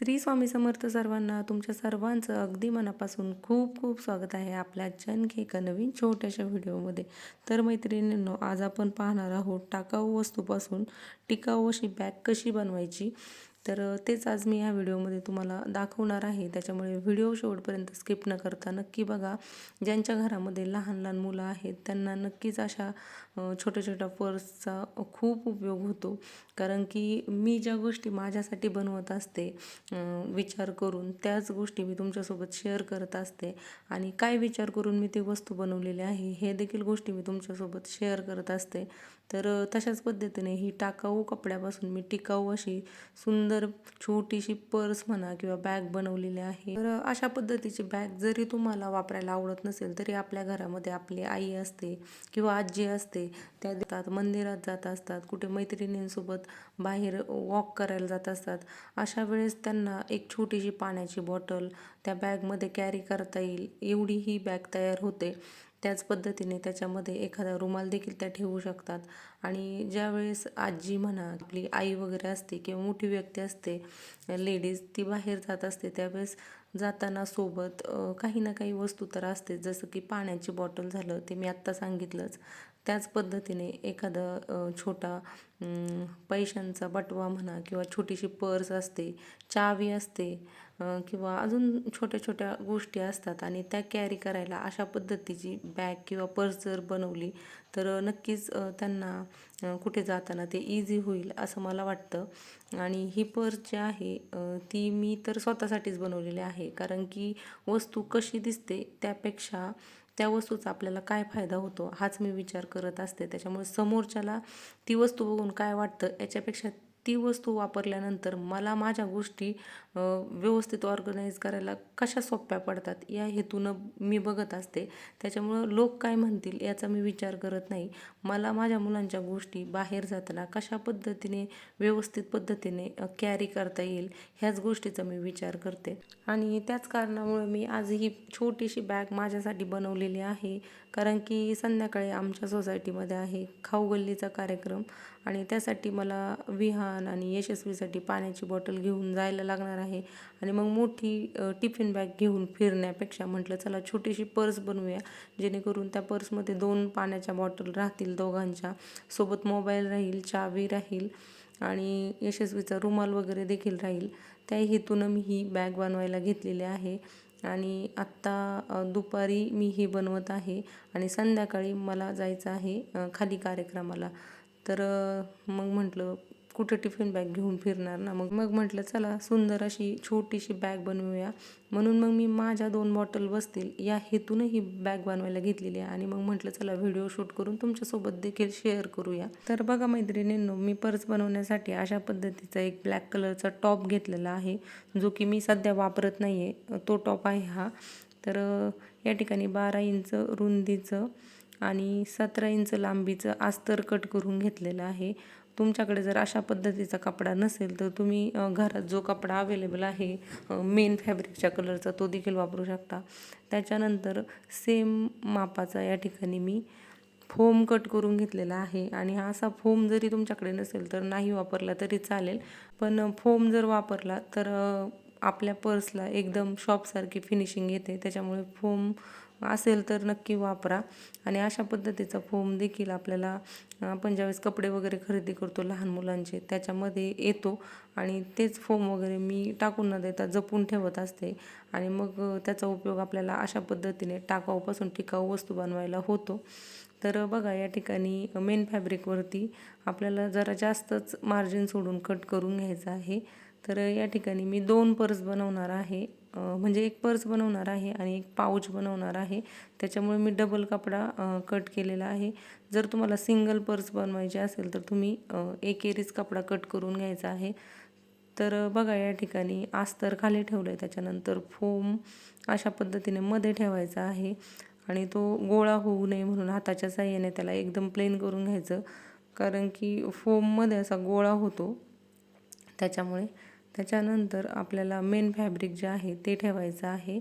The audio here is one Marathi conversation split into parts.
श्री स्वामी समर्थ सर्वांना तुमच्या सर्वांचं अगदी मनापासून खूप खूप स्वागत आहे आपल्या जनके एका नवीन छोट्याशा व्हिडिओमध्ये. तर मैत्रिणींनो आज आपण पाहणार आहोत टाकाऊ वस्तूपासून टिकाऊ अशी बॅग कशी बनवायची? तर तेच आज मी या व्हिडिओमध्ये तुम्हाला दाखवणार आहे. त्याच्यामुळे व्हिडिओ शेवटपर्यंत स्किप न करता नक्की बघा. ज्यांच्या घरामध्ये लहान लहान मुलं आहेत त्यांना नक्कीच अशा छोट्या छोट्या पर्सचा खूप उपयोग होतो. कारण की मी ज्या गोष्टी माझ्यासाठी बनवत असते विचार करून त्याच गोष्टी मी तुमच्यासोबत शेअर करत असते. आणि काय विचार करून मी ती वस्तू बनवलेली आहे हे देखील गोष्टी मी तुमच्यासोबत शेअर करत असते. तर तशाच पद्धतीने ही टाकाऊ कपड्यापासून मी टिकाऊ अशी सुंदर छोटीशी पर्स म्हणा किंवा बॅग बनवलेली आहे. तर अशा पद्धतीची बॅग जरी तुम्हाला वापरायला आवडत नसेल तरी आपल्या घरामध्ये आपली आई असते किंवा आजी असते त्या देतात मंदिरात जात असतात कुठे मैत्रिणींसोबत बाहेर वॉक करायला जात असतात अशा वेळेस त्यांना एक छोटीशी पाण्याची बॉटल त्या बॅगमध्ये कॅरी करता येईल एवढी ही बॅग तयार होते. त्याच पद्धतीने त्याच्यामध्ये एखादा रुमाल देखील त्या ठेवू शकतात. आणि ज्यावेळेस आजी म्हणा आपली आई वगैरे असते किंवा मोठी व्यक्ती असते लेडीज ती बाहेर जात असते त्यावेळेस जाताना सोबत काही ना काही वस्तू तर असते जसं की पाण्याची बॉटल झालं ते मी आत्ता सांगितलंच. त्याच पद्धतीने एखादं छोटा पैशांचा बटवा म्हणा किंवा छोटीशी पर्स असते चावी असते किंवा अजून छोट्या छोट्या गोष्टी असतात आणि त्या कॅरी करायला अशा पद्धतीची बॅग किंवा पर्स जर बनवली तर नक्कीच त्यांना कुठे जाताना ते इझी होईल असं मला वाटतं. आणि ही पर्स जी आहे ती मी तर स्वतःसाठीच बनवलेली आहे. कारण की वस्तू कशी दिसते त्यापेक्षा त्या वस्तूचा आपल्याला काय फायदा होतो हाच मी विचार करत असते. त्याच्यामुळे समोरच्याला ती वस्तू बघून काय वाटतं याच्यापेक्षा ती वस्तू वापरल्यानंतर मला माझ्या गोष्टी व्यवस्थित ऑर्गनाईज करायला कशा सोप्या पडतात या हेतूनं मी बघत असते. त्याच्यामुळं लोक काय म्हणतील याचा मी विचार करत नाही. मला माझ्या मुलांच्या गोष्टी बाहेर जाताना कशा पद्धतीने व्यवस्थित पद्धतीने कॅरी करता येईल ह्याच गोष्टीचा मी विचार करते. आणि त्याच कारणामुळे मी आज ही छोटीशी बॅग माझ्यासाठी बनवलेली आहे. कारण की संध्याकाळी आमच्या सोसायटीमध्ये आहे खाऊगल्लीचा कार्यक्रम आणि त्यासाठी मला विहान आणि यशस्वीसाठी पाण्याची बॉटल घेऊन जायला लागणार आहे. आणि मग मोठी टिफिन बॅग घेऊन फिरण्यापेक्षा म्हटलं चला छोटीशी पर्स बनवूया. जेणेकरून त्या पर्समध्ये दोन पाण्याच्या बॉटल राहतील दोघांच्या. सोबत मोबाईल राहील चावी राहील आणि यशस्वीचा रुमाल वगैरे देखील राहील. त्या हेतूनं मी ही बॅग बनवायला घेतलेली आहे. आणि आत्ता दुपारी मी हे बनवत आहे आणि संध्याकाळी मला जायचं आहे खाली कार्यक्रमाला. तर मग म्हटलं कुठं टिफिन बॅग घेऊन फिरणार ना? मग मग म्हटलं चला सुंदर अशी छोटीशी बॅग बनवूया. म्हणून मग मी माझ्या दोन बॉटल बसतील या हेतून ही बॅग बनवायला घेतलेली आहे. आणि मग म्हटलं चला व्हिडिओ शूट करून तुमच्यासोबत देखील शेअर करूया. तर बघा मैत्रिणींनो मी पर्स बनवण्यासाठी अशा पद्धतीचा एक ब्लॅक कलरचा टॉप घेतलेला आहे जो की मी सध्या वापरत नाही आहे तो टॉप आहे हा. तर या ठिकाणी बारा इंच रुंदीचं आणि सतरा इंच लांबीचं अस्तर कट करून घेतलेलं आहे. तुमच्याकडे जर अशा पद्धतीचा कपडा नसेल तर तुम्ही घरात जो कपडा अवेलेबल आहे मेन फॅब्रिकच्या कलरचा तो देखील वापरू शकता. त्याच्यानंतर सेम मापाचा या ठिकाणी मी फोम कट करून घेतलेला आहे. आणि हा असा फोम जरी तुमच्याकडे नसेल तर नाही वापरला तरी चालेल. पण फोम जर वापरला तर आपल्या पर्सला एकदम शॉपसारखी फिनिशिंग येते. त्याच्यामुळे फोम असेल तर नक्की वापरा. आणि अशा पद्धतीचा फोम देखील आपल्याला आपण ज्यावेळेस कपडे वगैरे खरेदी करतो लहान मुलांचे त्याच्यामध्ये येतो. आणि तेच फोम वगैरे मी टाकून न देता जपून ठेवत असते. आणि मग त्याचा उपयोग आपल्याला अशा पद्धतीने टाकाऊपासून टिकाऊ वस्तू बनवायला होतो. तर बघा या ठिकाणी मेन फॅब्रिकवरती आपल्याला जरा जास्तच मार्जिन सोडून कट करून घ्यायचं आहे. तर या ठिकाणी मी दोन पर्स बनवणार आहे. म्हणजे एक पर्स बनवणार आहे आणि एक पाऊच बनवणार आहे. त्याच्यामुळे मी डबल कपडा कट केलेला आहे. जर तुम्हाला सिंगल पर्स बनवायची असेल तर तुम्ही एक कपडा कट करून घ्यायचा आहे. तर बघा या ठिकाणी आस्तर खाली ठेवलं आहे त्याच्यानंतर फोम अशा पद्धतीने मध्ये ठेवायचा आहे. आणि तो गोळा होऊ नये म्हणून हाताच्या साह्याने त्याला एकदम प्लेन करून घ्यायचं. कारण की फोममध्ये असा गोळा होतो. त्याच्यामुळे त्याच्यानंतर आपल्याला मेन फॅब्रिक जे आहे ते ठेवायचं आहे.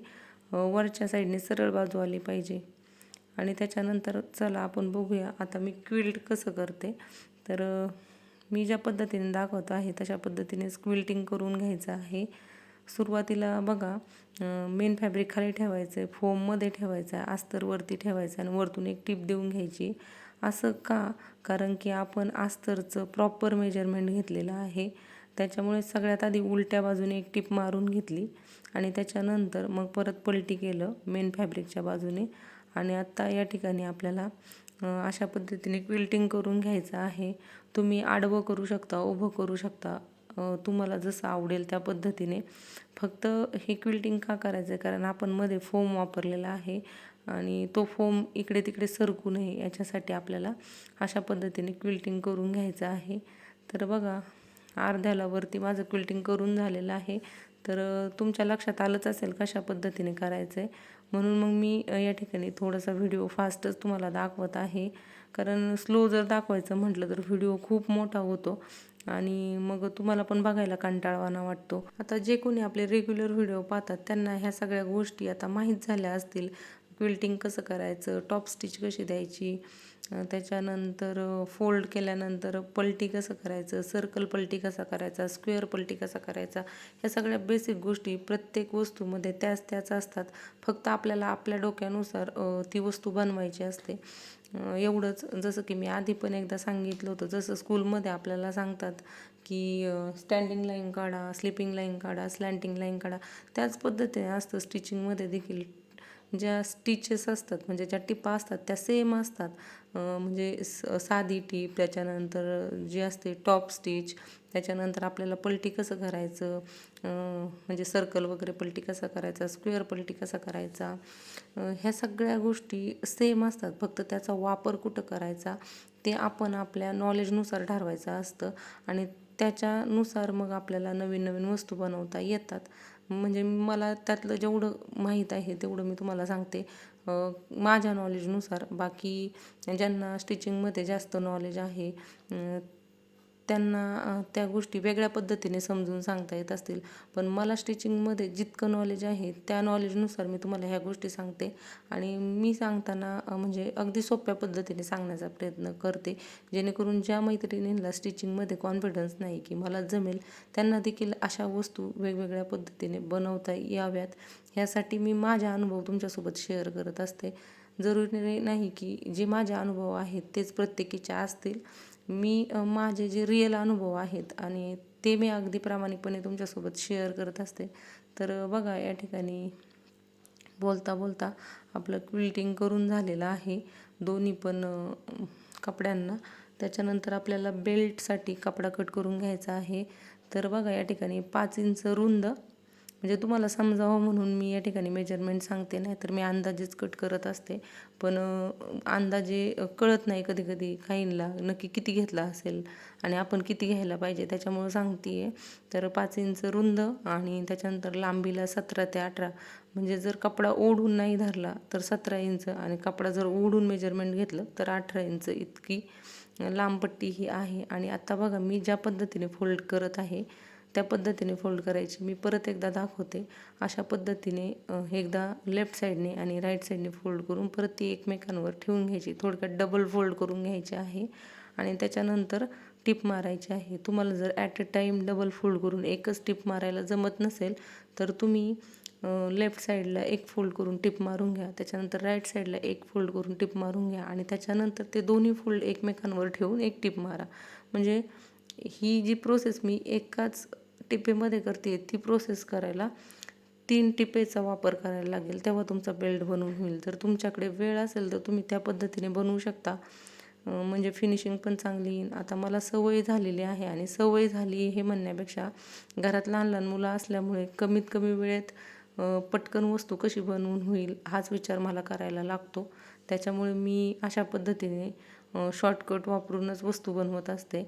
वरच्या साईडने सरळ बाजू आली पाहिजे. आणि त्याच्यानंतर चला आपण बघूया आता मी क्विल्ट कसं करते. तर मी ज्या पद्धतीने दाखवत आहे तशा पद्धतीने क्विल्टिंग करून घ्यायचं आहे. सुरुवातीला बघा मेन फॅब्रिक खाली ठेवायचं आहे फोममध्ये ठेवायचं आहे आस्तरवरती ठेवायचं ठेवायचं आणि वरतून एक टीप देऊन घ्यायची. असं का? कारण की आपण आस्तरचं प्रॉपर मेजरमेंट घेतलेलं आहे. त्याच्यामुळे सगळ्यात आधी उलट्या बाजूने एक टिप मारून घेतली आणि त्याच्यानंतर मग परत पलटी केलं मेन फॅब्रिकच्या बाजूने. आणि आत्ता या ठिकाणी आपल्याला अशा पद्धतीने क्विल्टिंग करून घ्यायचं आहे. तुम्ही आडवं करू शकता उभं करू शकता. तुम्हाला जसं आवडेल त्या पद्धतीने. फक्त हे क्विल्टिंग का करायचं आहे कारण आपण मध्ये फोम वापरलेला आहे आणि तो फोम इकडे तिकडे सरकू नये याच्यासाठी आपल्याला अशा पद्धतीने क्विल्टिंग करून घ्यायचं आहे. तर बघा अर्ध्याला वरती माझं क्विल्टिंग करून झालेलं आहे. तर तुमच्या लक्षात आलंच असेल कशा पद्धतीने करायचं आहे म्हणून मग मी या ठिकाणी थोडासा व्हिडिओ फास्टच तुम्हाला दाखवत आहे. कारण स्लो जर दाखवायचं म्हटलं तर व्हिडिओ खूप मोठा होतो. आणि मग तुम्हाला पण बघायला कंटाळवाना वाटतो. आता जे कोणी आपले रेग्युलर व्हिडिओ पाहतात त्यांना ह्या सगळ्या गोष्टी आता माहीत झाल्या असतील. क्विल्टिंग कसं करायचं? टॉप स्टिच कशी द्यायची? त्याच्यानंतर फोल्ड केल्यानंतर पलटी कसं करायचं सर्कल पलटी कसा करायचा स्क्वेअर पलटी कसा करायचा ह्या सगळ्या बेसिक गोष्टी प्रत्येक वस्तूमध्ये त्याच त्याच असतात. फक्त आपल्याला आपल्या डोक्यानुसार ती वस्तू बनवायची असते. एवढंच. जसं की मी आधी पण एकदा सांगितलं होतं जसं स्कूलमध्ये आपल्याला सांगतात की स्टँडिंग लाईन काढा स्लिपिंग लाईन काढा स्लँटिंग लाईन काढा त्याच पद्धतीने असतं. स्टिचिंगमध्ये देखील ज्या स्टिचेस असतात म्हणजे ज्या टिपा असतात त्या सेम असतात. म्हणजे स साधी टीप त्याच्यानंतर जी असते टॉप स्टिच त्याच्यानंतर आपल्याला पलटी कसं करायचं? म्हणजे सर्कल वगैरे पलटी कसा करायचा? स्क्वेअर पलटी कसा करायचा? ह्या सगळ्या गोष्टी सेम असतात. फक्त त्याचा वापर कुठं करायचा? ते आपण आपल्या नॉलेजनुसार ठरवायचं असतं आणि त्याच्यानुसार मग आपल्याला नवीन नवीन वस्तू बनवता येतात. म्हणजे मला त्यातलं जेवढं माहीत आहे तेवढं मी तुम्हाला सांगते. माझ्या नॉलेजनुसार बाकी ज्यांना स्टिचिंगमध्ये जास्त नॉलेज आहे त्यांना त्या गोष्टी वेगळ्या पद्धतीने समजून सांगता येत असतील. पण मला स्टिचिंगमध्ये जितकं नॉलेज आहे त्या नॉलेजनुसार मी तुम्हाला ह्या गोष्टी सांगते. आणि मी सांगताना म्हणजे अगदी सोप्या पद्धतीने सांगण्याचा प्रयत्न करते. जेणेकरून ज्या मैत्रिणींना स्टिचिंगमध्ये कॉन्फिडन्स नाही की मला जमेल त्यांना देखील अशा वस्तू वेगवेगळ्या पद्धतीने बनवता याव्यात. ह्यासाठी मी माझा अनुभव तुमच्यासोबत शेअर करत असते. जरुरी नाही की जे माझे अनुभव आहेत तेच प्रत्येकीच्या असतील. मी माझे जे रिअल अनुभव आहेत आणि ते मी अगदी प्रामाणिकपणे तुमच्यासोबत शेअर करत असते. तर बघा या ठिकाणी बोलता बोलता आपलं क्विल्टिंग करून झालेलं आहे. दोन्ही पण कपड्यांना. त्याच्यानंतर आपल्याला बेल्टसाठी कपडा कट करून घ्यायचा आहे. तर बघा या ठिकाणी पाच इंच रुंद म्हणजे तुम्हाला समजावं म्हणून मी या ठिकाणी मेजरमेंट सांगते नाही तर मी अंदाजेच कट करत असते. पण अंदाजे कळत नाही कधी कधी काहींना नक्की किती घेतला असेल आणि आपण किती घ्यायला पाहिजे त्याच्यामुळं सांगते आहे तर पाच इंच रुंद आणि त्याच्यानंतर लांबीला सतरा ते अठरा. म्हणजे जर कपडा ओढून नाही धरला तर सतरा इंच आणि कपडा जर ओढून मेजरमेंट घेतलं तर अठरा इंच इतकी लांब पट्टी ही आहे. आणि आत्ता बघा मी ज्या पद्धतीने फोल्ड करत आहे त्या पद्धतीने फोल्ड करायची. मी परत एकदा दाखवते. अशा पद्धतीने एकदा लेफ्ट साईडने आणि राईट साईडने फोल्ड करून परत ती एकमेकांवर ठेवून घ्यायची. थोडक्यात डबल फोल्ड करून घ्यायची आहे. आणि त्याच्यानंतर टिप मारायची आहे. तुम्हाला जर at a time double fold करून एकच टिप मारायला जमत नसेल तर तुम्ही लेफ्ट साईडला एक फोल्ड करून टिप मारून घ्या. त्याच्यानंतर राईट साईडला एक फोल्ड करून टिप मारून घ्या. आणि त्याच्यानंतर ते दोन्ही फोल्ड एकमेकांवर ठेवून एक टिप मारा. म्हणजे ही जी प्रोसेस मी एकाच टिपेमध्ये करते ती प्रोसेस करायला तीन टिपेचा वापर करायला लागेल. तेव्हा तुमचा बेल्ट बनवून होईल. जर तुमच्याकडे वेळ असेल तर तुम्ही त्या पद्धतीने बनवू शकता. म्हणजे फिनिशिंग पण चांगली येईल. आता मला सवय झालेली आहे आणि सवय झाली हे म्हणण्यापेक्षा घरात लहान लहान मुलं असल्यामुळे कमीत कमी वेळेत पटकन वस्तू कशी बनवून होईल हाच विचार मला करायला लागतो. त्याच्यामुळे मी अशा पद्धतीने शॉर्टकट वापरूनच वस्तू बनवत असते.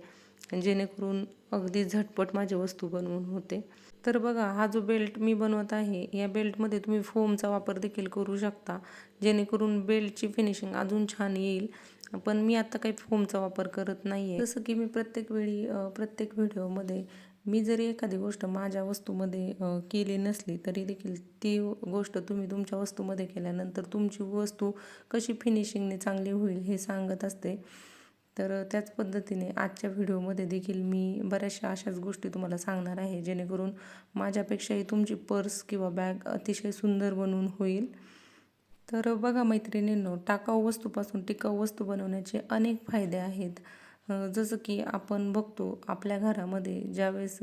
जेणेकरून अगदी झटपट माझी वस्तू बनवून होते. तर बघा हा जो बेल्ट मी बनवत आहे या बेल्टमध्ये तुम्ही फोमचा वापर देखील करू शकता. जेणेकरून बेल्टची फिनिशिंग अजून छान येईल. पण मी आत्ता काही फोमचा वापर करत नाही आहे जसं की मी प्रत्येक वेळी प्रत्येक व्हिडिओमध्ये मी जरी एखादी गोष्ट माझ्या वस्तूमध्ये केली नसली तरी देखील ती गोष्ट तुम्ही तुमच्या वस्तूमध्ये केल्यानंतर तुमची वस्तू कशी फिनिशिंगने चांगली होईल हे सांगत असते. तर त्याच पद्धतीने आजच्या व्हिडिओमध्ये देखील मी बऱ्याचशा अशाच गोष्टी तुम्हाला सांगणार आहे जेणेकरून माझ्यापेक्षाही तुमची पर्स किंवा बॅग अतिशय सुंदर बनवून होईल. तर बघा मैत्रिणींनो टाकाऊ वस्तूपासून टिकाऊ वस्तू बनवण्याचे अनेक फायदे आहेत. जसं की आपण बघतो आपल्या घरामध्ये ज्यावेळेस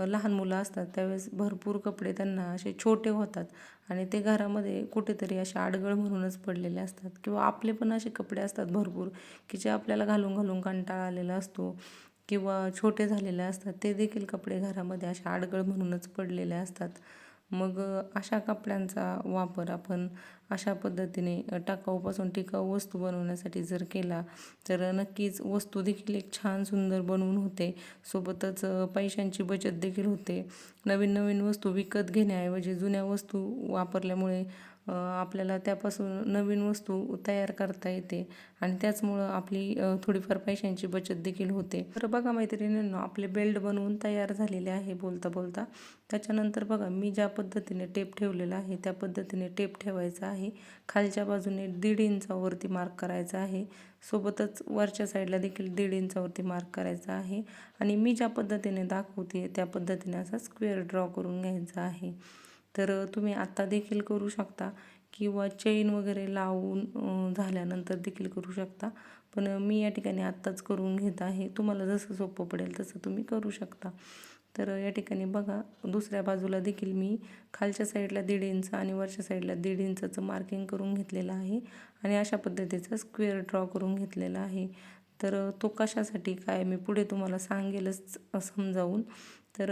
लहान मुलं असतात त्यावेळेस भरपूर कपडे त्यांना असे छोटे होतात आणि ते घरामध्ये कुठेतरी असे आडगळ म्हणूनच पडलेले असतात किंवा आपले पण असे कपडे असतात भरपूर की जे आपल्याला घालून घालून कंटाळा आलेला असतो किंवा छोटे झालेले असतात ते देखील कपडे घरामध्ये असे आडगळ म्हणूनच पडलेले असतात. मग अशा कपड्यांचा वापर आपण अशा पद्धतीने टाकाऊपासून टिकाऊ वस्तू बनवण्यासाठी जर केला तर नक्कीच वस्तू देखील एक छान सुंदर बनवून होते. सोबतच पैशांची बचत देखील होते. नवीन नवीन वस्तू विकत घेण्याऐवजी जुन्या वस्तू वापरल्यामुळे आपल्याला त्यापासून नवीन वस्तू तयार करता येते आणि त्याचमुळं आपली थोडीफार पैशांची बचत देखील होते. तर बघा मैत्रिणींनो आपले बेल्ट बनवून तयार झालेले आहे बोलता बोलता त्याच्यानंतर बघा मी ज्या पद्धतीने टेप ठेवलेला आहे त्या पद्धतीने टेप ठेवायचा आहे. खालच्या बाजूने दीड इंचावरती मार्क करायचा आहे. सोबतच वरच्या साईडला देखील दीड इंचावरती मार्क करायचा आहे. आणि मी ज्या पद्धतीने दाखवते त्या पद्धतीने असा स्क्वेअर ड्रॉ करून घ्यायचा आहे. तर तुम्ही आत्ता देखील करू शकता किंवा चेन वगैरे लावून झाल्यानंतर देखील करू शकता. पण मी या ठिकाणी आत्ताच करून घेत आहे. तुम्हाला जसं सोपं पडेल तसं तुम्ही करू शकता. तर या ठिकाणी बघा दुसऱ्या बाजूला देखील मी खालच्या साईडला दीड इंच आणि वरच्या साईडला दीड इंचाचं मार्किंग करून घेतलेलं आहे. आणि अशा पद्धतीचा स्क्वेअर ड्रॉ करून घेतलेला आहे. तर तो कशासाठी काय मी पुढे तुम्हाला सांगेलच समजावून. तर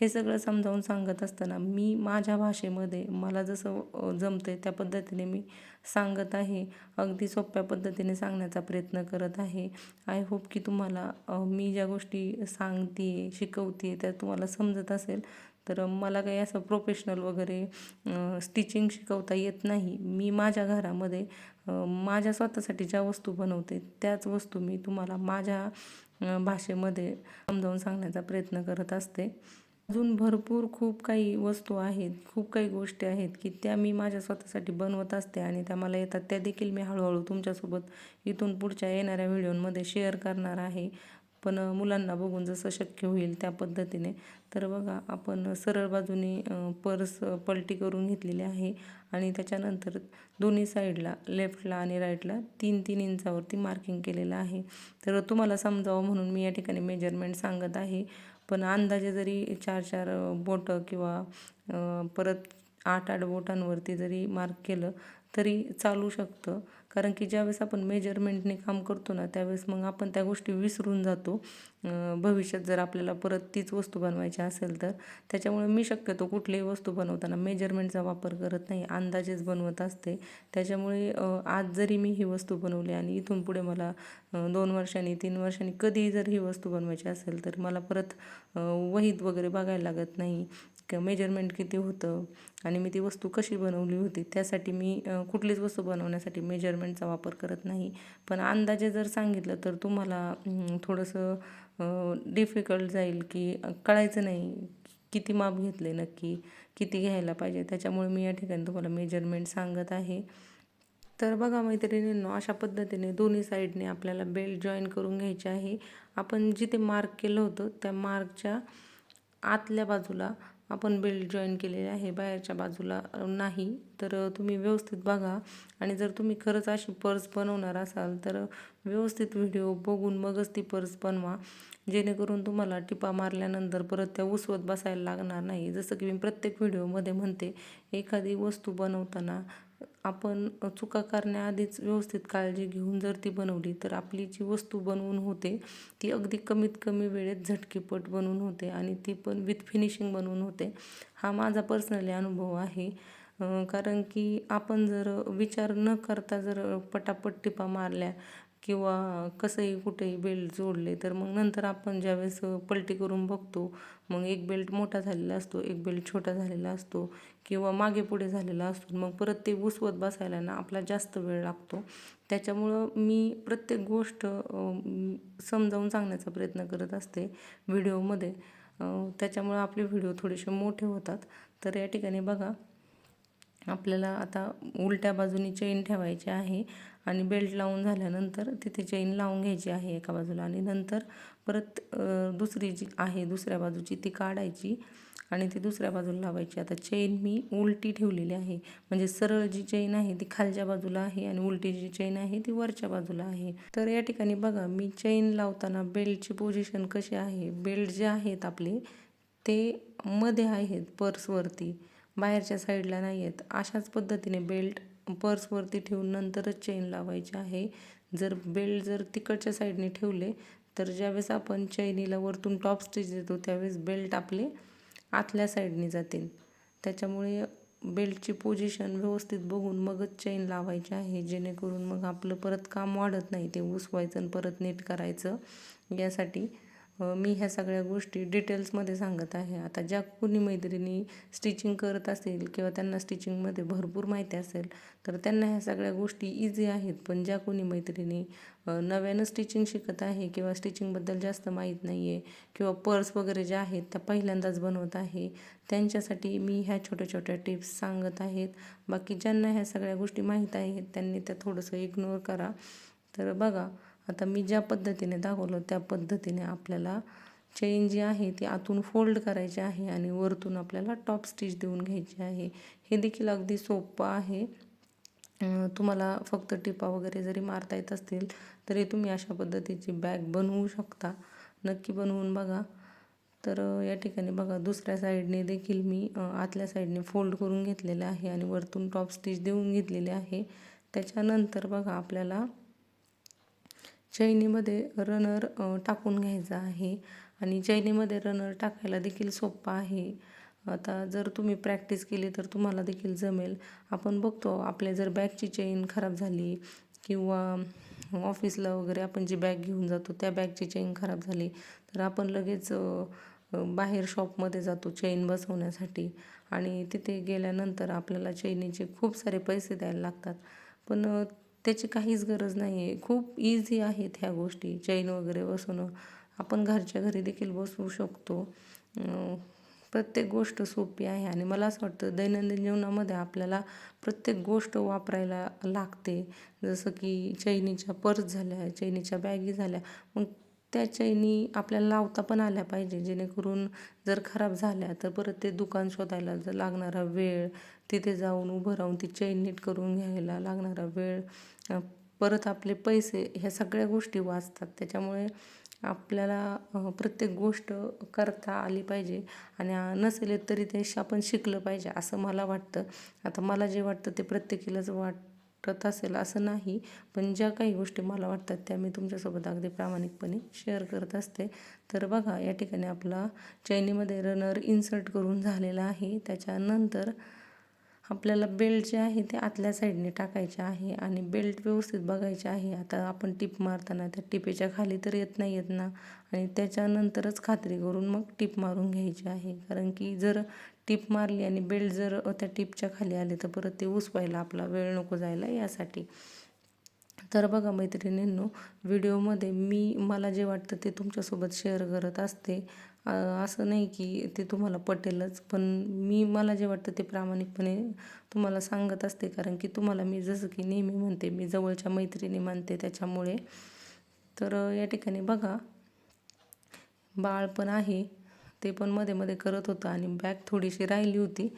हे सगळं समजावून सांगत असताना मी माझ्या भाषेमध्ये मला जसं जमतं आहे त्या पद्धतीने मी सांगत आहे. अगदी सोप्या पद्धतीने सांगण्याचा प्रयत्न करत आहे. आय होप की तुम्हाला मी ज्या गोष्टी सांगते शिकवते त्या तुम्हाला समजत असेल. तर मला काही असं प्रोफेशनल वगैरे स्टिचिंग शिकवता येत नाही. मी माझ्या घरामध्ये माझ्या स्वतःसाठी ज्या वस्तू बनवते त्याच वस्तू मी तुम्हाला माझ्या भाषेमध्ये समजावून सांगण्याचा प्रयत्न करत असते. अजून भरपूर खूप काही वस्तू आहेत खूप काही गोष्टी आहेत की त्या मी माझ्या स्वतःसाठी बनवत असते आणि त्या मला येतात. त्या देखील मी हळूहळू तुमच्यासोबत इथून पुढच्या येणाऱ्या व्हिडिओमध्ये शेअर करणार आहे. पण मुलांना बघून जसं शक्य होईल त्या पद्धतीने. तर बघा आपण सरळ बाजूने पर्स पलटी करून घेतलेली आहे आणि त्याच्यानंतर दोन्ही साईडला लेफ्टला आणि राईटला तीन तीन इंचावरती मार्किंग केलेलं आहे. तर तुम्हाला समजावं म्हणून मी या ठिकाणी मेजरमेंट सांगत आहे. पण अंदाजे जरी चार चार बोटं किंवा परत आठ आठ बोटांवरती जरी मार्क केलं तरी चालू शकतं. कारण की ज्यावेळेस आपण मेजरमेंटने काम करतो ना त्यावेळेस मग आपण त्या गोष्टी विसरून जातो. भविष्यात जर आपल्याला परत तीच वस्तू बनवायची असेल तर. त्याच्यामुळे मी शक्यतो कुठलीही वस्तू बनवताना मेजरमेंटचा वापर करत नाही अंदाजेच बनवत असते. त्याच्यामुळे आज जरी मी ही वस्तू बनवली आणि इथून पुढे मला दोन वर्षांनी तीन वर्षांनी कधीही जर ही वस्तू बनवायची असेल तर मला परत वहीत वगैरे बघायला लागत नाही. किंवा मेजरमेंट किती होतं आणि मी ती वस्तू कशी बनवली होती त्यासाठी मी कुठलीच वस्तू बनवण्यासाठी मेजरमेंटचा वापर करत नाही. पण अंदाजे जर सांगितलं तर तुम्हाला थोडंसं डिफिकल्ट जाईल की कळायचं नाही किती माप घेतले नक्की किती घ्यायला पाहिजे. त्याच्यामुळे मी या ठिकाणी तुम्हाला मेजरमेंट सांगत आहे. तर बघा मैत्रिणींनो अशा पद्धतीने दोन्ही साईडने आपल्याला बेल्ट जॉईन करून घ्यायचे आहे. आपण जिथे मार्क केलं होतं त्या मार्कच्या आतल्या बाजूला आपण बेल्ट जॉईन केलेले आहे बाहेरच्या बाजूला नाही तर तुम्ही व्यवस्थित बघा. आणि जर तुम्ही खरंच अशी पर्स बनवणार असाल तर व्यवस्थित व्हिडिओ बघून मगच ती पर्स बनवा. जेणेकरून तुम्हाला टिपा मारल्यानंतर परत त्या उसवत बसायला लागणार नाही. जसं की मी प्रत्येक व्हिडिओमध्ये म्हणते एखादी वस्तू बनवताना आपण चुका करण्याआधीच व्यवस्थित काळजी घेऊन जर ती बनवली तर आपली जी वस्तू बनवून होते ती अगदी कमीत कमी वेळेत झटकीपट बनवून होते आणि ती पण विथ फिनिशिंग बनवून होते. हा माझा पर्सनली अनुभव आहे. कारण की आपण जर विचार न करता जर पटापट टिपा मारल्या किंवा कसंही कुठेही बेल्ट जोडले तर मग नंतर आपण ज्यावेळेस पलटी करून बघतो मग एक बेल्ट मोठा झालेला असतो एक बेल्ट छोटा झालेला असतो किंवा मागे पुढे झालेला असतो. मग परत ते उसवत बसायला ना आपला जास्त वेळ लागतो. त्याच्यामुळं मी प्रत्येक गोष्ट समजावून सांगण्याचा प्रयत्न करत असते व्हिडिओमध्ये. त्याच्यामुळं आपले व्हिडिओ थोडेसे मोठे होतात. तर या ठिकाणी बघा आपल्याला आता उलट्या बाजूनी चेन ठेवायची आहे. आणि बेल्ट लावून झाल्यानंतर तिथे चेन लावून घ्यायची आहे एका बाजूला आणि नंतर परत दुसरी जी आहे दुसऱ्या बाजूची ती काढायची आणि ती दुसऱ्या बाजूला लावायची. आता चेन मी उलटी ठेवलेली आहे. म्हणजे सरळ जी चेन आहे ती खालच्या बाजूला आहे आणि उलटी जी चेन आहे ती वरच्या बाजूला आहे. तर या ठिकाणी बघा मी चेन लावताना बेल्टची पोझिशन कशी आहे? बेल्ट जे आहेत आपले ते मध्ये आहेत पर्सवरती. बाहेरच्या साईडला नाही आहेत अशाच पद्धतीने बेल्ट पर्सवरती ठेवून नंतरच चेन लावायची आहे. जर बेल्ट जर तिकडच्या साईडने ठेवले तर ज्यावेळेस आपण चैनीला वरतून टॉप स्टिच देतो त्यावेळेस बेल्ट आपले आतल्या साईडने जातील त्याच्यामुळे बेल्टची पोझिशन व्यवस्थित बघून मगच चैन लावायची आहे जेणेकरून मग आपलं परत काम वाढत नाही ते उसवायचं आणि परत नीट करायचं. यासाठी मी ह्या सगळ्या गोष्टी डिटेल्समध्ये सांगत आहे. आता ज्या कुणी मैत्रिणी स्टिचिंग करत असेल किंवा त्यांना स्टिचिंगमध्ये भरपूर माहिती असेल तर त्यांना ह्या सगळ्या गोष्टी इझी आहेत. पण ज्या कोणी मैत्रिणी नव्यानं स्टिचिंग शिकत आहे किंवा स्टिचिंगबद्दल जास्त माहीत नाही आहे किंवा पर्स वगैरे ज्या आहेत त्या पहिल्यांदाच बनवत आहे त्यांच्यासाठी मी ह्या छोट्या छोट्या टिप्स सांगत आहेत. बाकी ज्यांना ह्या सगळ्या गोष्टी माहीत आहेत त्यांनी त्या थोडंसं इग्नोर करा. तर बघा आता मी ज्या पद्धतीने दाखवलं त्या पद्धतीने आपल्याला चेन जी आहे ती आतून फोल्ड करायची आहे आणि वरतून आपल्याला टॉप स्टिच देऊन घ्यायची आहे. हे देखील अगदी सोपं आहे. तुम्हाला फक्त टिपा वगैरे जरी मारता येत असतील तरी तुम्ही अशा पद्धतीची बॅग बनवू शकता. नक्की बनवून बघा. तर या ठिकाणी बघा दुसऱ्या साईडने देखील मी आतल्या साईडने फोल्ड करून घेतलेलं आहे आणि वरतून टॉप स्टिच देऊन घेतलेले आहे. त्याच्यानंतर बघा आपल्याला चैनीमध्ये रनर टाकून घ्यायचा आहे. आणि चैनीमध्ये रनर टाकायला देखील सोप्पा आहे. आता जर तुम्ही प्रॅक्टिस केली तर तुम्हाला देखील जमेल. आपण बघतो आपल्या जर बॅगची चेन खराब झाली किंवा ऑफिसला वगैरे आपण जी बॅग घेऊन जातो त्या बॅगची चेन खराब झाली तर आपण लगेच बाहेर शॉपमध्ये जातो चेन बसवण्यासाठी. आणि तिथे गेल्यानंतर आपल्याला चैनीचे खूप सारे पैसे द्यायला लागतात. पण त्याची काहीच गरज नाही आहे खूप इझी आहेत ह्या गोष्टी. चैन वगैरे बसवणं आपण घरच्या घरी देखील बसवू शकतो. प्रत्येक गोष्ट सोपी आहे आणि मला असं वाटतं दैनंदिन जीवनामध्ये आपल्याला प्रत्येक गोष्ट वापरायला लागते. जसं की चैनीच्या पर्स झाल्या चैनीच्या बॅगी झाल्या मग त्या चैनी आपल्याला लावता पण आल्या पाहिजे. जेणेकरून जर खराब झाल्या तर परत ते दुकान शोधायला जर लागणारा वेळ तिथे जाऊन उभं राहून ती चैन नीट करून घ्यायला लागणारा वेळ परत आपले पैसे ह्या सगळ्या गोष्टी वाचतात. त्याच्यामुळे आपल्याला प्रत्येक गोष्ट करता आली पाहिजे आणि नसेल तरी ते आपण शिकलं पाहिजे असं मला वाटतं. आता मला जे वाटतं ते प्रत्येकीलाच वाटत असेल असं नाही पण ज्या काही गोष्टी मला वाटतात त्या मी तुमच्यासोबत अगदी प्रामाणिकपणे शेअर करत असते. तर बघा या ठिकाणी आपला चैनीमध्ये रनर इन्सर्ट करून झालेला आहे. त्याच्यानंतर आपल्याला बेल्ट जे आहे ते आतल्या साईडने टाकायचे आहे आणि बेल्ट व्यवस्थित बघायचे आहे. आता आपण टिप मारताना त्या टिपेच्या खाली तर येत नाही येत ना. आणि त्याच्यानंतरच खात्री करून मग टिप मारून घ्यायची आहे. कारण की जर टिप मारली आणि बेल्ट जर त्या टिपच्या खाली आले तर परत ते उसवायला आपला वेळ नको जायला यासाठी. तर बघा मैत्रिणींनो व्हिडिओमध्ये मी मला जे वाटतं ते तुमच्यासोबत शेअर करत असते. असं नाही की ते तुम्हाला पटेलच पण मी मला जे वाटतं ते प्रामाणिकपणे तुम्हाला सांगत असते. कारण की तुम्हाला मी जसं की नेहमी म्हणते मी जवळच्या मैत्रिणी मानते त्याच्यामुळे. तर या ठिकाणी बघा बाळ पण आहे ते पण मध्ये मध्ये करत होतं आणि बॅग थोडीशी राहिली होती.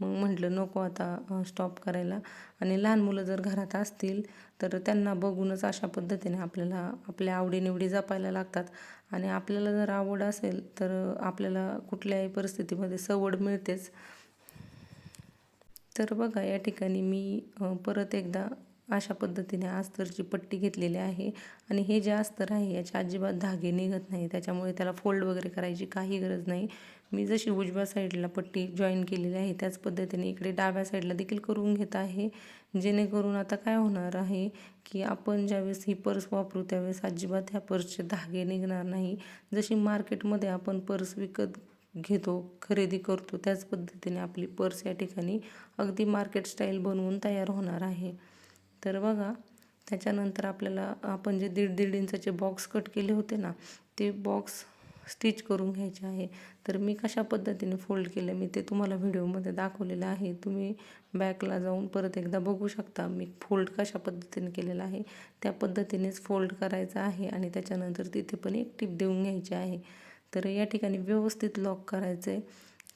मग म्हटलं नको आता स्टॉप करायला. आणि लहान मुलं जर घरात असतील तर त्यांना बघूनच अशा पद्धतीने आपल्याला आपल्या आवडीनिवडी जपायला लागतात. आणि आपल्याला जर आवड असेल तर आपल्याला कुठल्याही परिस्थितीमध्ये सवड मिळतेच. तर बघा या ठिकाणी मी परत एकदा अशा पद्धतीने अस्तरची पट्टी घेतलेली आहे. आणि हे जे अस्तर आहे याचे अजिबात धागे निघत नाही. त्याच्यामुळे त्याला फोल्ड वगैरे करायची काही गरज नाही. मी जशी उजव्या साईडला पट्टी जॉईन केलेली आहे त्याच पद्धतीने इकडे डाव्या साईडला देखील करून घेत आहे. जेणेकरून आता काय होणार आहे की आपण ज्यावेळेस ही पर्स वापरू त्यावेळेस अजिबात ह्या पर्सचे धागे निघणार नाही. जशी मार्केटमध्ये आपण पर्स विकत घेतो खरेदी करतो त्याच पद्धतीने आपली पर्स या ठिकाणी अगदी मार्केट स्टाईल बनवून तयार होणार आहे. तर बघा त्याच्यानंतर आपल्याला आपण जे दीड दीड इंचाचे बॉक्स कट केले होते ना ते बॉक्स स्टिच करून घ्यायचे आहे. तर मी कशा पद्धतीने फोल्ड केलं मी ते तुम्हाला व्हिडिओमध्ये दाखवलेलं आहे. तुम्ही बॅकला जाऊन परत एकदा बघू शकता मी फोल्ड कशा पद्धतीने केलेलं आहे. त्या पद्धतीनेच फोल्ड करायचं आहे आणि त्याच्यानंतर तिथे पण एक टिप देऊन घ्यायची आहे. तर या ठिकाणी व्यवस्थित लॉक करायचं आहे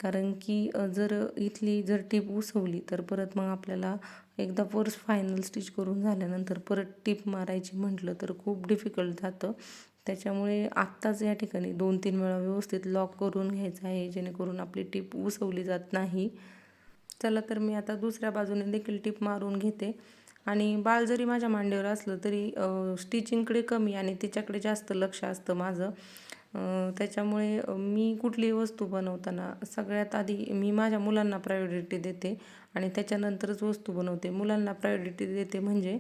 कारण की जर इथली जर टीप उसवली तर परत मग आपल्याला एकदा पर्स फायनल स्टिच करून झाल्यानंतर परत टीप मारायची म्हटलं तर खूप डिफिकल्ट जातं. त्याच्यामुळे आत्ताच या ठिकाणी दोन तीन वेळा व्यवस्थित लॉक करून घ्यायचं आहे जेणेकरून आपली टीप उसवली जात नाही. चला तर मी आता दुसऱ्या बाजूने देखील टीप मारून घेते. आणि बाळ जरी माझ्या मांडीवर असलं तरी स्टिचिंगकडे कमी आणि तिच्याकडे जास्त लक्ष असतं माझं. त्याच्यामुळे मी कुठलीही वस्तू बनवताना सगळ्यात आधी मी माझ्या मुलांना प्रायोरिटी देते आणि त्याच्यानंतरच वस्तू बनवते. मुलांना प्रायोरिटी देते म्हणजे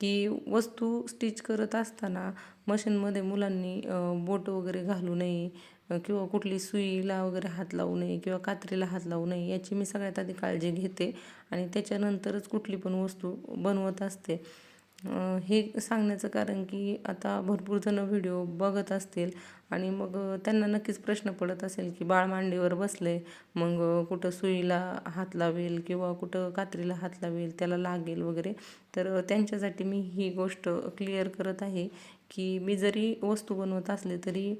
की वस्तू स्टिच करत असताना मशीनमध्ये मुलांनी बोट वगैरे घालू नये किंवा कुठली सुईला वगैरे हात लावू नये किंवा कात्रीला हात लावू नये याची मी सगळ्यात आधी काळजी घेते आणि त्याच्यानंतरच कुठली पण वस्तू बनवत असते. हे सांगण्याचं कारण की आता भरपूर जण व्हिडिओ बघत असतील आणि मग त्यांना नक्कीच प्रश्न पडत असेल की बाळ मांडीवर बसले मग कुठं सुईला हात लावेल किंवा कुठं कात्रीला हात लावेल त्याला लागेल वगैरे. तर त्यांच्यासाठी मी ही गोष्ट क्लिअर करत आहे की मी जरी वस्तू बनवत असले तरी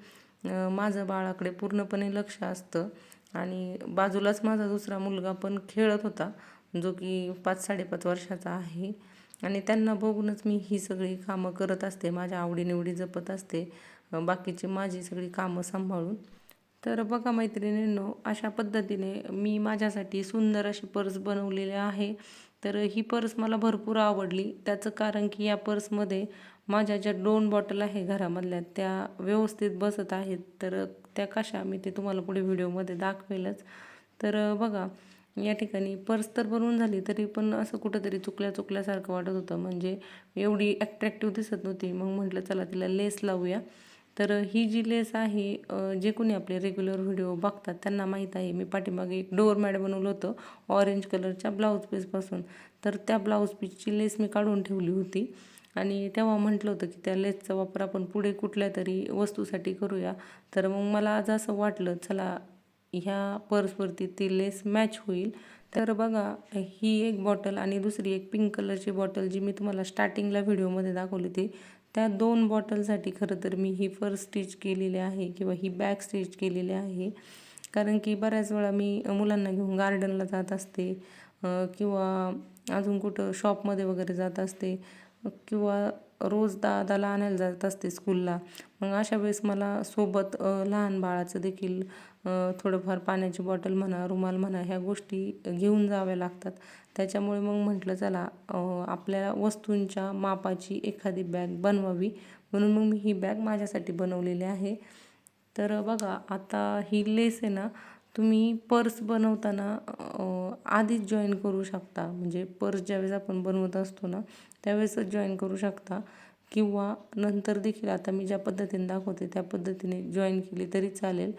माझं बाळाकडे पूर्णपणे लक्ष असतं. आणि बाजूलाच माझा दुसरा मुलगा पण खेळत होता जो की पाच साडेपाच वर्षाचा आहे. आणि त्यांना बघूनच मी ही सगळी कामं करत असते माझ्या आवडीनिवडी जपत असते बाकीची माझी सगळी कामं सांभाळून. तर बघा मैत्रिणींनो अशा पद्धतीने मी माझ्यासाठी सुंदर अशी पर्स बनवलेली आहे. तर ही पर्स मला भरपूर आवडली. त्याचं कारण की या पर्समध्ये माझ्या ज्या दोन बॉटल आहे घरामधल्या त्या व्यवस्थित बसत आहेत. तर त्या कशा मी ते तुम्हाला पुढे व्हिडिओमध्ये दाखवेलच. तर बघा या ठिकाणी पर्स तर बनवून झाली तरी पण असं कुठंतरी चुकल्या चुकल्यासारखं वाटत होतं. म्हणजे एवढी ॲट्रॅक्टिव्ह दिसत नव्हती. मग म्हटलं चला तिला लेस लावूया. तर ही जी लेस आहे जे कोणी आपले रेग्युलर व्हिडिओ बघतात त्यांना माहीत आहे. मी पाठीमागे एक डोअरमॅट बनवलं होतं ऑरेंज कलरच्या ब्लाऊज पीसपासून तर त्या ब्लाऊज पीसची लेस मी काढून ठेवली होती. आणि तेव्हा म्हटलं होतं की त्या लेसचा वापर आपण पुढे कुठल्या तरी वस्तूसाठी करूया. तर मग मला आज असं वाटलं चला ह्या पर्सवरती ती लेस मॅच होईल. तर बघा ही एक बॉटल आणि दुसरी एक पिंक कलरची बॉटल जी मी तुम्हाला स्टार्टिंगला व्हिडिओमध्ये दाखवली होती त्या दोन बॉटलसाठी खरं तर मी ही फर्स्ट स्टिच केलेली आहे किंवा ही बॅक स्टिच केलेली आहे. कारण की बऱ्याच वेळा मी मुलांना घेऊन गार्डनला जात असते किंवा अजून कुठं शॉपमध्ये वगैरे जात असते किंवा रोज दादाला आणायला जात असते स्कूलला मग अशा वेळेस मला सोबत लहान बाळाचं देखील थोडंफार पाण्याची बॉटल म्हणा रुमाल म्हणा ह्या गोष्टी घेऊन जाव्या लागतात. त्याच्यामुळे मग म्हटलं चला आपल्या वस्तूंच्या मापाची एखादी बॅग बनवावी. म्हणून मग मी ही बॅग माझ्यासाठी बनवलेली आहे. तर बघा आता ही लेस आहे ना तुम्ही पर्स बनवताना आधीच जॉईन करू शकता. म्हणजे पर्स ज्यावेळेस आपण बनवत असतो ना त्यावेळेसच जॉईन करू शकता. किंवा नंतर देखील आता मी ज्या पद्धतीने दाखवते त्या पद्धतीने जॉईन केली तरी चालेल.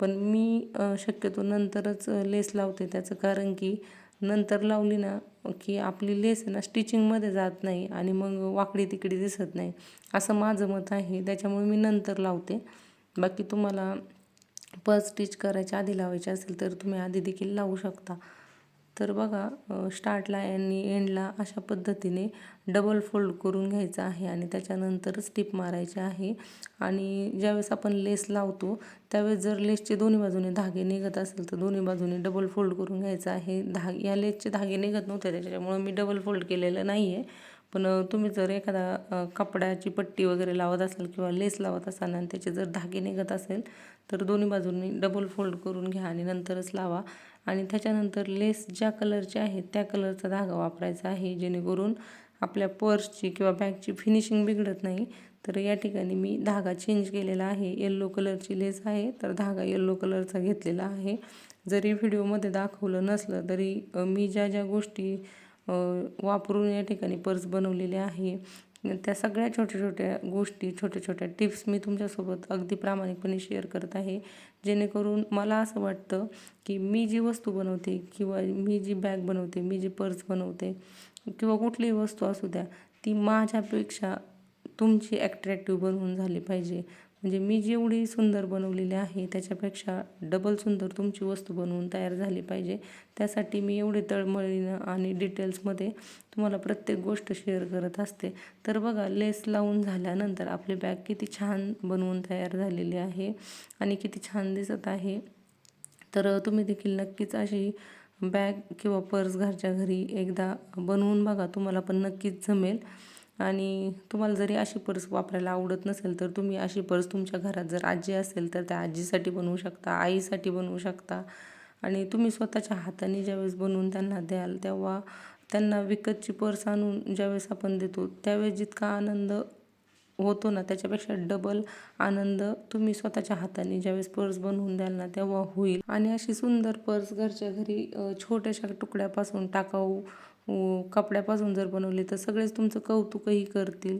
पण मी शक्यतो नंतरच लेस लावते. त्याचं कारण की नंतर लावली ना की आपली लेस ना स्टिचिंगमध्ये जात नाही आणि मग वाकडी तिकडी दिसत नाही. असं माझं मत आहे. त्याच्यामुळे मी नंतर लावते. बाकी तुम्हाला पर्स स्टिच करायच्या आधी लावायची असेल तर तुम्ही आधी देखील लावू शकता. तर बघा स्टार्टला आणि एंडला अशा पद्धतीने डबल फोल्ड करून घ्यायचं आहे आणि त्याच्यानंतरच टिप मारायची आहे. आणि ज्यावेळेस आपण लेस लावतो त्यावेळेस जर लेसचे दोन्ही बाजूने धागे निघत असेल तर दोन्ही बाजूने डबल फोल्ड करून घ्यायचं आहे. धाग या लेसचे धागे निघत नव्हते त्याच्यामुळं मी डबल फोल्ड केलेलं नाही आहे पण तुम्ही जर एखादा कपड्याची पट्टी वगैरे लावत असाल किंवा लेस लावत असाल आणि त्याचे जर धागे निघत असेल तर दोन्ही बाजूंनी डबल फोल्ड करून घ्या आणि नंतरच लावा. आणि त्याच्यानंतर लेस ज्या कलरचे आहेत त्या कलरचा धागा वापरायचा आहे जेणेकरून आपल्या पर्सची किंवा बॅगची फिनिशिंग बिघडत नाही. तर या ठिकाणी मी धागा चेंज केलेला आहे. येल्लो कलरची लेस आहे तर धागा येल्लो कलरचा घेतलेला आहे. जरी व्हिडिओमध्ये दाखवलं नसलं तरी मी ज्या ज्या गोष्टी वापरून या ठिकाणी पर्स बनवलेले आहे त्या सगळ्या छोट्या छोट्या गोष्टी छोट्या छोट्या टिप्स मी तुमच्यासोबत अगदी प्रामाणिकपणे शेअर करत आहे. जेणेकरून मला असं वाटतं की मी जी वस्तू बनवते किंवा मी जी बॅग बनवते मी जी पर्स बनवते किंवा कुठलीही वस्तू असू द्या ती माझ्यापेक्षा तुमची ॲट्रॅक्टिव्ह बनवून झाली पाहिजे. म्हणजे मी जेवढी सुंदर बनवलेली आहे त्याच्यापेक्षा डबल सुंदर तुमची वस्तू बनवून तयार झाली पाहिजे. त्यासाठी मी एवढे तळमळीनं आणि डिटेल्समध्ये तुम्हाला प्रत्येक गोष्ट शेअर करत असते. तर बघा लेस लावून झाल्यानंतर आपली बॅग किती छान बनवून तयार झालेली आहे आणि किती छान दिसत आहे. तर तुम्ही देखील नक्कीच अशी बॅग किंवा पर्स घरच्या घरी एकदा बनवून बघा तुम्हाला पण नक्कीच जमेल. आणि तुम्हाला जरी अशी पर्स वापरायला आवडत नसेल तर तुम्ही अशी पर्स तुमच्या घरात जर आजी असेल तर त्या आजीसाठी बनवू शकता आईसाठी बनवू शकता. आणि तुम्ही स्वतःच्या हाताने ज्यावेळेस बनवून त्यांना द्याल तेव्हा त्यांना विकतची पर्स आणून ज्यावेळेस आपण देतो त्यावेळेस जितका आनंद होतो ना त्याच्यापेक्षा डबल आनंद तुम्ही स्वतःच्या हाताने ज्यावेळेस पर्स बनवून द्याल ना तेव्हा होईल. आणि अशी सुंदर पर्स घरच्या घरी छोट्याशा तुकड्यापासून टाकाऊ हो, कपड्यापासून जर बनवले तर सगळेच तुमचं कौतुकही करतील.